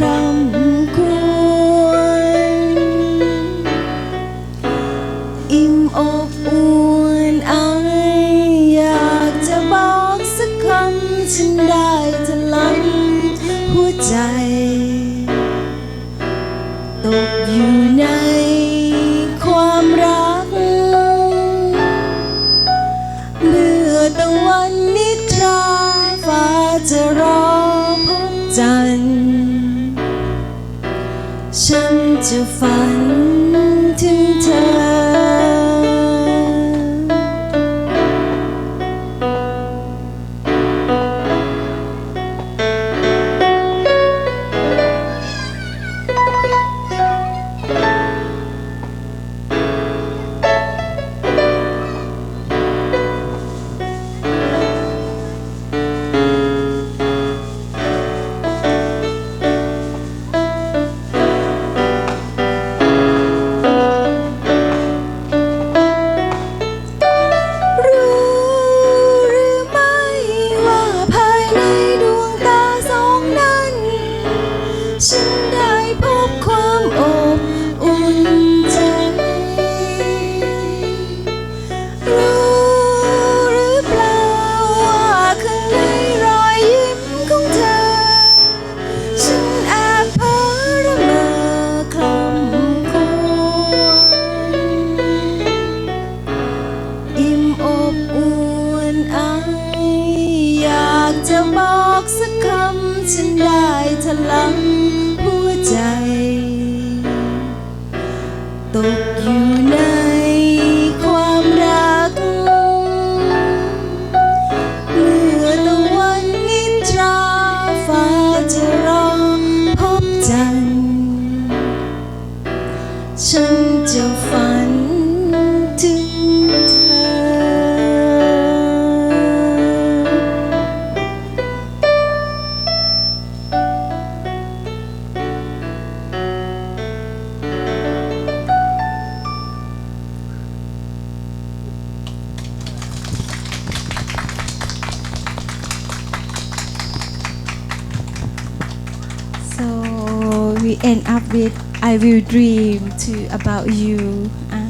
คำควรอิ่มอบอุ่นอายอยากจะบอกสักคำฉันได้จะลันหัวใจ ตกอยู่ใน จะบอกสักคำฉันได้ทะลังหัวใจ ตกอยู่ we end up with I will dream to about you. Uh,